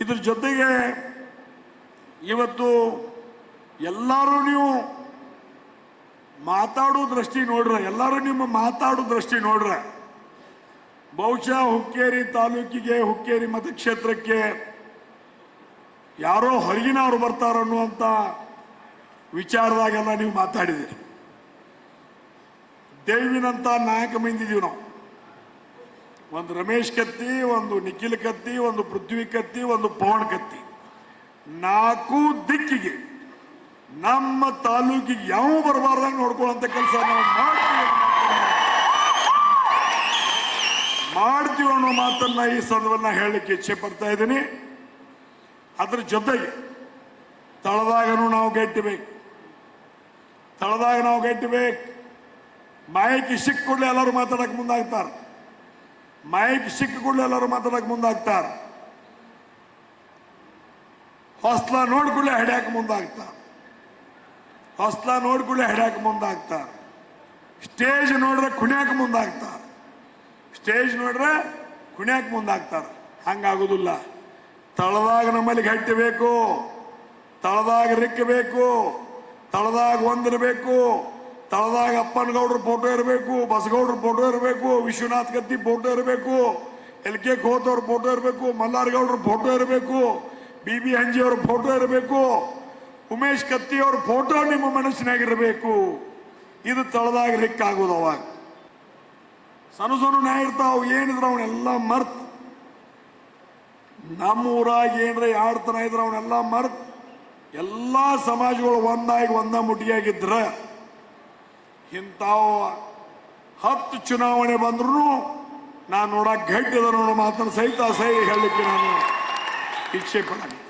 ಇದ್ರ ಜೊತೆಗೆ ಇವತ್ತು ಎಲ್ಲರೂ ನೀವು ಮಾತಾಡೋ ದೃಷ್ಟಿ ನೋಡ್ರೆ, ಎಲ್ಲರೂ ನಿಮ್ಮ ಮಾತಾಡೋ ದೃಷ್ಟಿ ನೋಡ್ರೆ. ಬಹುಶಃ ಹುಕ್ಕೇರಿ ತಾಲೂಕಿಗೆ, ಹುಕ್ಕೇರಿ ಮತಕ್ಷೇತ್ರಕ್ಕೆ ಯಾರೋ ಹೊರಗಿನವರು ಬರ್ತಾರ ಅನ್ನುವಂಥ ವಿಚಾರದಾಗೆಲ್ಲ ನೀವು ಮಾತಾಡಿದಿರಿ. ದೇವಿನಂತ ನಾಯಕ ಮಂದಿದ್ದೀವಿ ನಾವು. ಒಂದು ರಮೇಶ್ ಕತ್ತಿ, ಒಂದು ನಿಖಿಲ್ ಕತ್ತಿ, ಒಂದು ಪೃಥ್ವಿ ಕತ್ತಿ, ಒಂದು ಪವನ್ ಕತ್ತಿ. ನಾಲ್ಕು ದಿಕ್ಕಿಗೆ ನಮ್ಮ ತಾಲೂಕಿಗೆ ಯಾವ ಬರಬಾರ್ದ ನೋಡ್ಕೊಳ್ಳುವಂತ ಕೆಲಸ ನಾವು ಮಾಡ್ತೀವಿ ಮಾಡ್ತೀವಿ ಅನ್ನೋ ಮಾತನ್ನ ಈ ಸಂದರ್ಭ ಹೇಳಲಿಕ್ಕೆ ಇಚ್ಛೆ ಪಡ್ತಾ ಇದ್ದೀನಿ. ಅದ್ರ ಜೊತೆಗೆ ತಳದಾಗನು ನಾವು ಗೆಟ್ಟಬೇಕು ತಳದಾಗ ನಾವು ಗೆಟ್ಟಬೇಕು ಮಾಹಿತಿ ಸಿಕ್ಕ ಎಲ್ಲರೂ ಮಾತಾಡಕ್ ಮುಂದಾಗ್ತಾರೆ. ಮೈಕ್ ಸಿಕ್ಕ ಕೂಡಲೇ ಎಲ್ಲರೂ ಮಾತಾಡಕ್ ಮುಂದಾಗ್ತಾರೆ. ಹೊಸ್ಲ ನೋಡ್ಕೊಳ್ಳೆ ಹಿಡ್ಯಾಕ ಮುಂದಾಗ್ತಾರೆ. ಹೊಸ್ಲ ನೋಡ್ಕೊಳ್ಳೆ ಹಿಡ್ಯಾಕ ಮುಂದಾಗ್ತಾರೆ. ಸ್ಟೇಜ್ ನೋಡ್ರೆ ಕುಣಿಯಾಕ ಮುಂದಾಗ್ತಾರೆ. ಸ್ಟೇಜ್ ನೋಡ್ರೆ ಕುಣಿಯಾಕ ಮುಂದಾಗ್ತಾರೆ. ಹಂಗಾಗೋದಿಲ್ಲ. ತಳದಾಗ ನಮ್ಮಲ್ಲಿ ಗಟ್ಟಿಬೇಕು ತಳದಾಗ ರಿಕ್ಕಬೇಕು ತಳದಾಗ ಒಂದಿರಬೇಕು ತಳದಾಗ ಅಪ್ಪನಗೌಡ್ರ ಫೋಟೋ ಇರಬೇಕು, ಬಸಗೌಡ್ರ ಫೋಟೋ ಇರಬೇಕು, ವಿಶ್ವನಾಥ್ ಕತ್ತಿ ಫೋಟೋ ಇರಬೇಕು, ಎಲ್ ಕೆ ಕೋತ್ ಅವ್ರ ಫೋಟೋ ಇರಬೇಕು, ಮಲ್ಲಾರ್ಗೌಡ್ರ ಫೋಟೋ ಇರಬೇಕು, ಬಿ ಬಿ ಹಂಜಿ ಅವ್ರ ಫೋಟೋ ಇರಬೇಕು, ಉಮೇಶ್ ಕತ್ತಿ ಅವ್ರ ಫೋಟೋ ನಿಮ್ಮ ಮನಸ್ಸಿನಾಗಿರಬೇಕು. ಇದು ತಳದಾಗ ರಿಕ್ಕಾಗೋದು ಅವಾಗ. ಸಣ್ಣ ಸಣ್ಣ ನ್ಯಾಯ ಇರ್ತಾವ ಏನಿದ್ರ ಅವನ್ನೆಲ್ಲ ಮರ್ತ್. ನಮ್ಮ ಊರಾಗ ಏನ್ರ ಯಾಡ್ತನ ಇದ್ರ ಅವನ್ನೆಲ್ಲ ಮರ್ತ್. ಎಲ್ಲಾ ಸಮಾಜಗಳು ಒಂದಾಗಿ ಒಂದ ಮುಟ್ಟಿಯಾಗಿದ್ರ ಇಂಥವು ಹತ್ತು ಚುನಾವಣೆ ಬಂದ್ರು ನಾನು ನೋಡಕ್ ಗಟ್ಟಿದ ನೋಡೋ ಮಾತನ್ನು ಸಹಿತ ಸಹಿ ಹೇಳಲಿಕ್ಕೆ ನಾನು ಇಚ್ಛೆ ಪಡಂಗಿಲ್ಲ